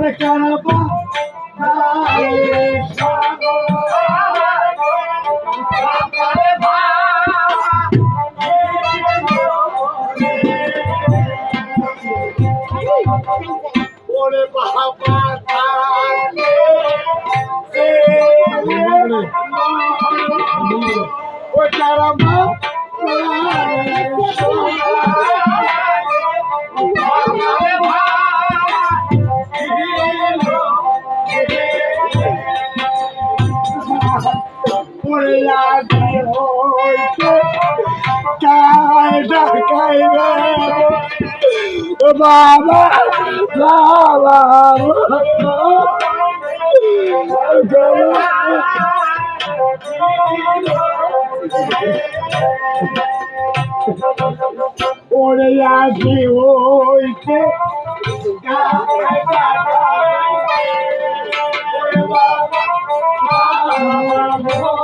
ওরে কারাবা ওরে বাবা বাবা বাবা ওরে আজি হইতে বাবা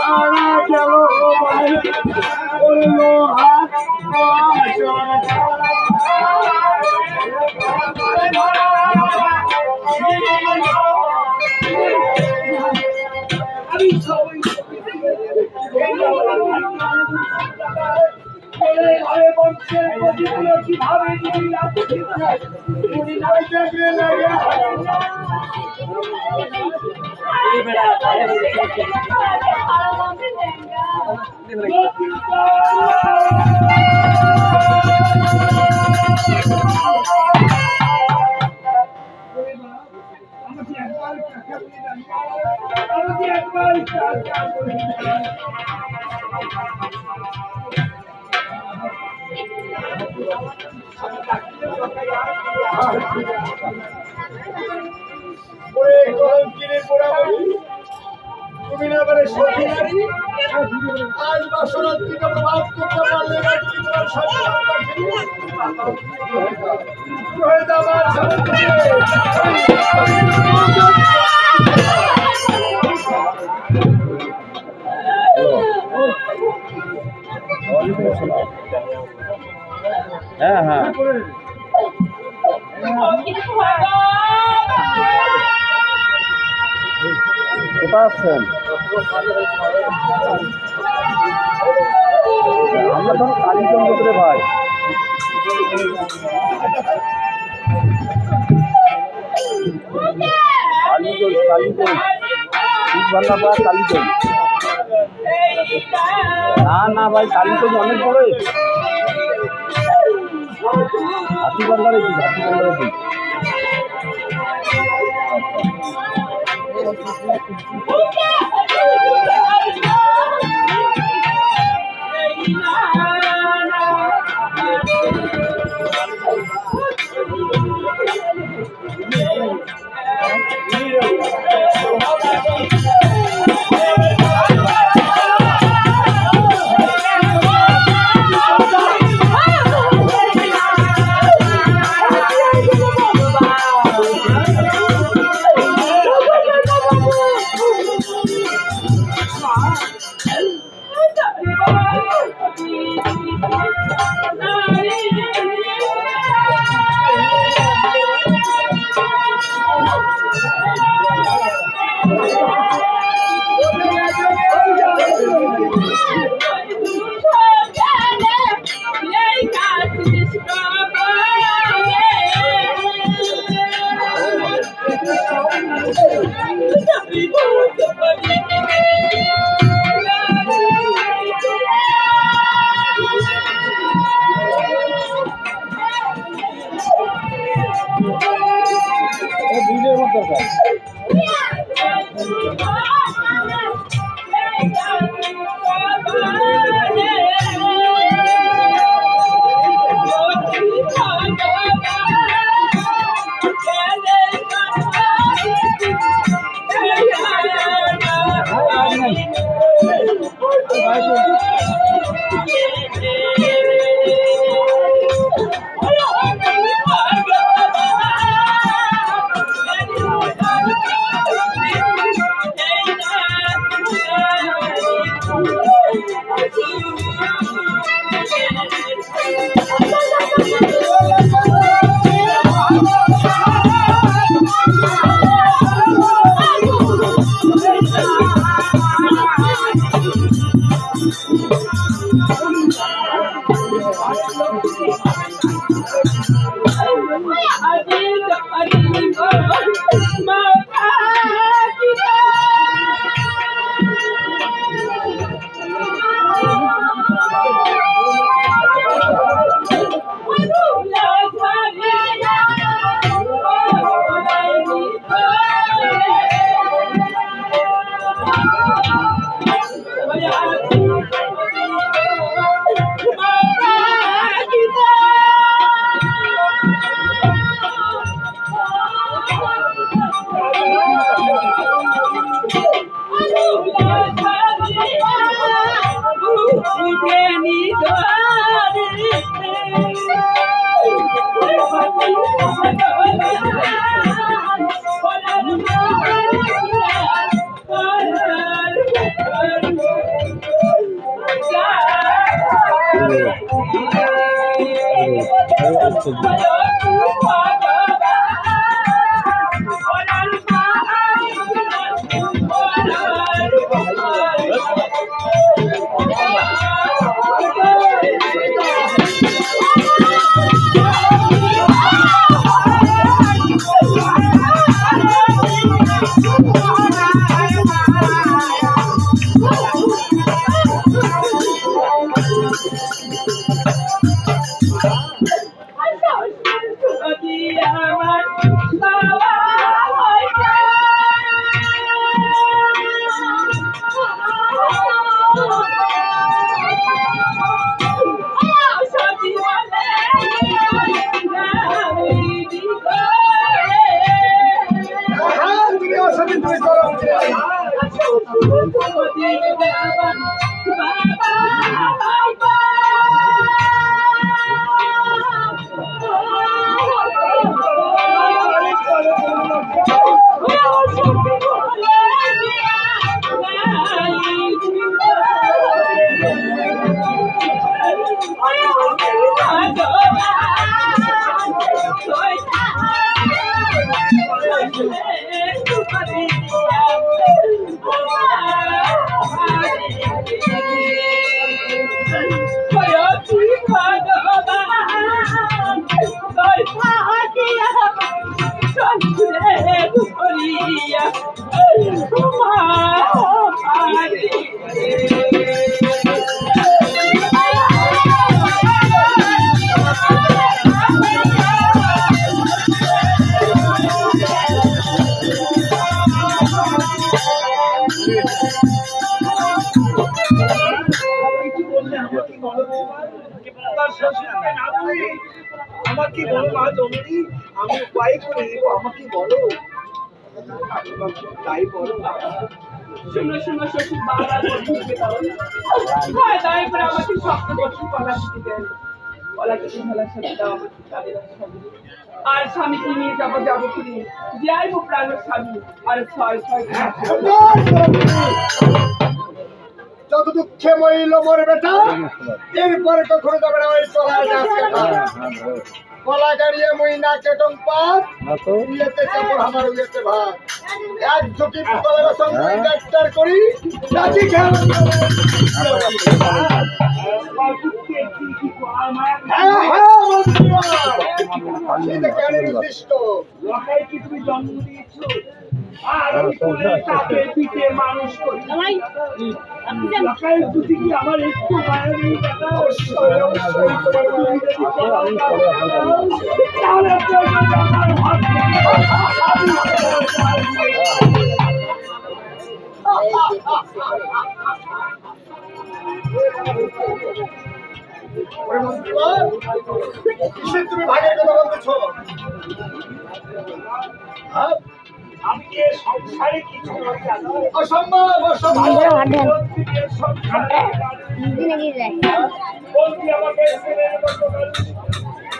মারা গেল ওরে লোহা তুমি না সখী নারী আজ বাসনা তুমি প্রভাব করতে পারলে না তুমি তোমার হয়ে হ্যাঁ হ্যাঁ কোথায় আসছেন আমরা ধরো করে ভাই। কালীগঞ্জ কালীগঞ্জ। না না ভাই কালীগঞ্জ অনেক বড়। বার্গারে দিই হাতি বার্গারে দিই আচ্ছা দুই দরকার। Thank you. আমাকে বলো মা আমি উপায় করে দেবো আমাকে বলো। তাই বলো শুনো শুনো শ্বশুর বারবার বলতে হয় তাই করে আমাকে শক্ত বসে কলা দিতে দেন সাথে দাও আর স্বামীকে নিয়ে যাব যাব কিনে যাই হোক প্রাণের স্বামী আর ছয় ছয় যত দুঃখে মরিল মোর বেটা এরপরে কখনো যাবে না ওই কলার হ্যাঁ হ্যাঁ। কলা গাড়িয়ে মই না কেটং পাত না তো। উইয়েতে কাপড় আমার ইয়েতে ভাত। এক ঝুঁকি কলা সঙ্গে হ্যাঁ। ডাক্তার করি নাচি খেল হ্যাঁ হ্যাঁ মন্ত্রী এটা জ্ঞানের উদ্দিষ্ট। লকাই কি তুমি জন্ম দিয়েছ? তুমি ভাগের কথা বলতেছো? নয় অসম্ভব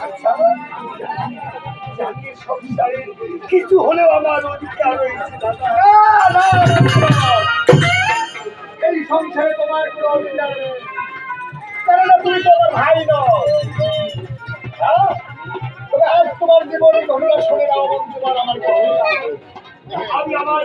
আচ্ছা কিছু হলেও আমার অধিকার রয়েছে দাদা। না, না, মন্ত্রীবর। এই সংসারে তোমার কোনো অধিকার নেই। কেননা তুমি তো আমার ভাই নও। হ্যাঁ? তবে আজ তোমার জীবনের ঘটনা শুনে নাও আমার কথা আমি আমার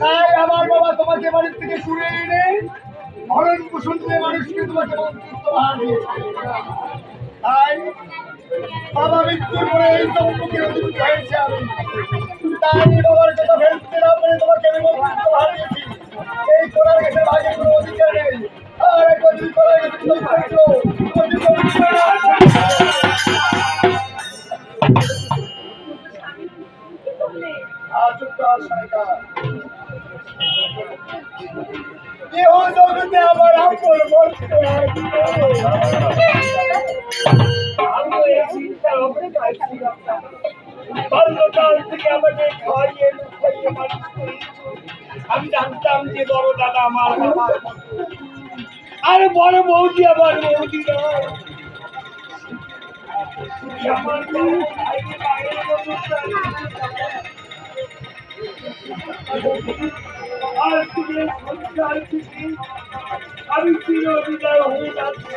তাই আমার বাবা তোমাকে বাড়ির থেকে শুনে এনে ভরণ পোষণ দিয়ে মানুষকে তোমাকে তাই বাবা মৃত্যুর পরে এই সম্পত্তির অধিপতি হয়েছে আমি। তাই বাবার কথা ফেলতে না পেরে তোমাকে আমি আমার আপন বলতে বাল্যকাল থেকে আমাকে খাইয়ে করেছে। আমি জানতাম যে বড় দাদা আমার বাবা। আরে বড় বৌদি আমার বৌদি আর তুমি আমি চির বিদায় হয়ে যাচ্ছি।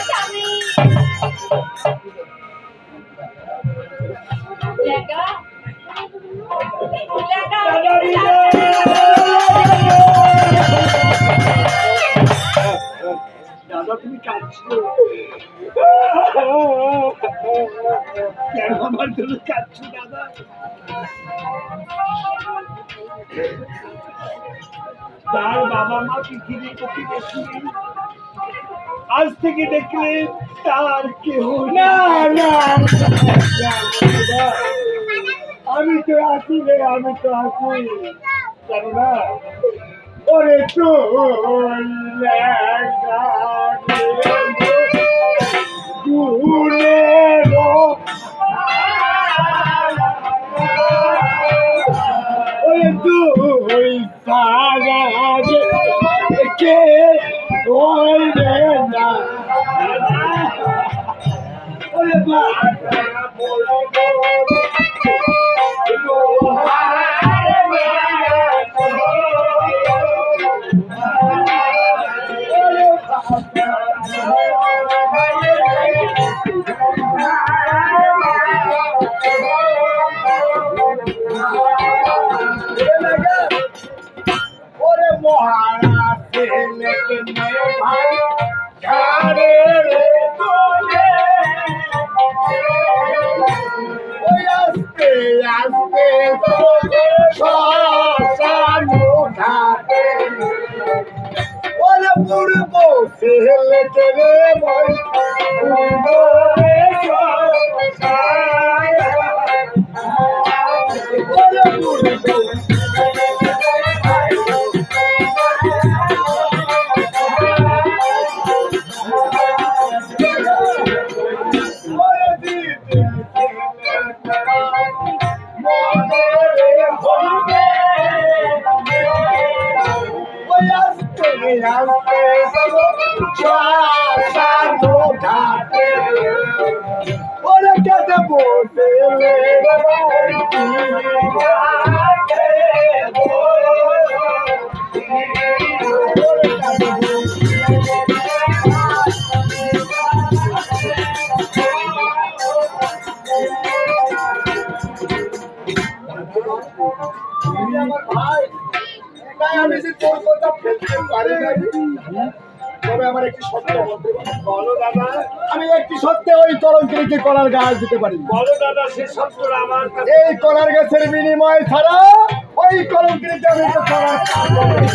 তুমি কাঁদছো। কেন আমার জন্য কাঁদছো দাদা? তার বাবা মা পৃথিবীর প্রতি দেখলি আজ থেকে দেখলে তার কেউ না না আমি তো আছি রে আমি তো আছি। জানো না ওরে তুই ওরে তুই সারা কে ওই রে না ওরে ওরে Thank you. Olha que até তুমি তাই আমি যে তোর কথা ফেলতে পারি না তবে আমার একটি সত্য বলতে। বলো দাদা। আমি একটি সত্যে ওই কলঙ্কিনীকে কলার গাছ দিতে পারি। বলো দাদা সে সত্যটা আমার এই কলার গাছের বিনিময় ছাড়া ওই কলঙ্কিনীকে আমি তো কলার গাছ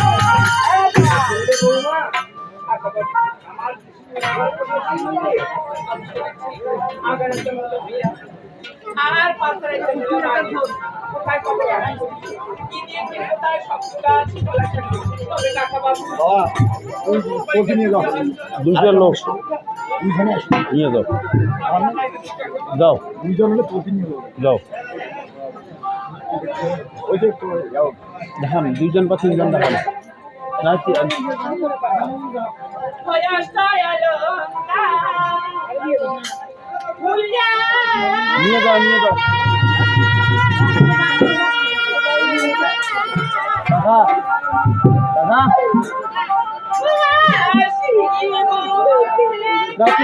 আর পাথরের দুজন লোক। নিয়ে হলে ওই যে দেখান দুইজন বা তিনজন দেখান। আলো নিয়ে যাও নিয়ে যাও। দাদা দাদা।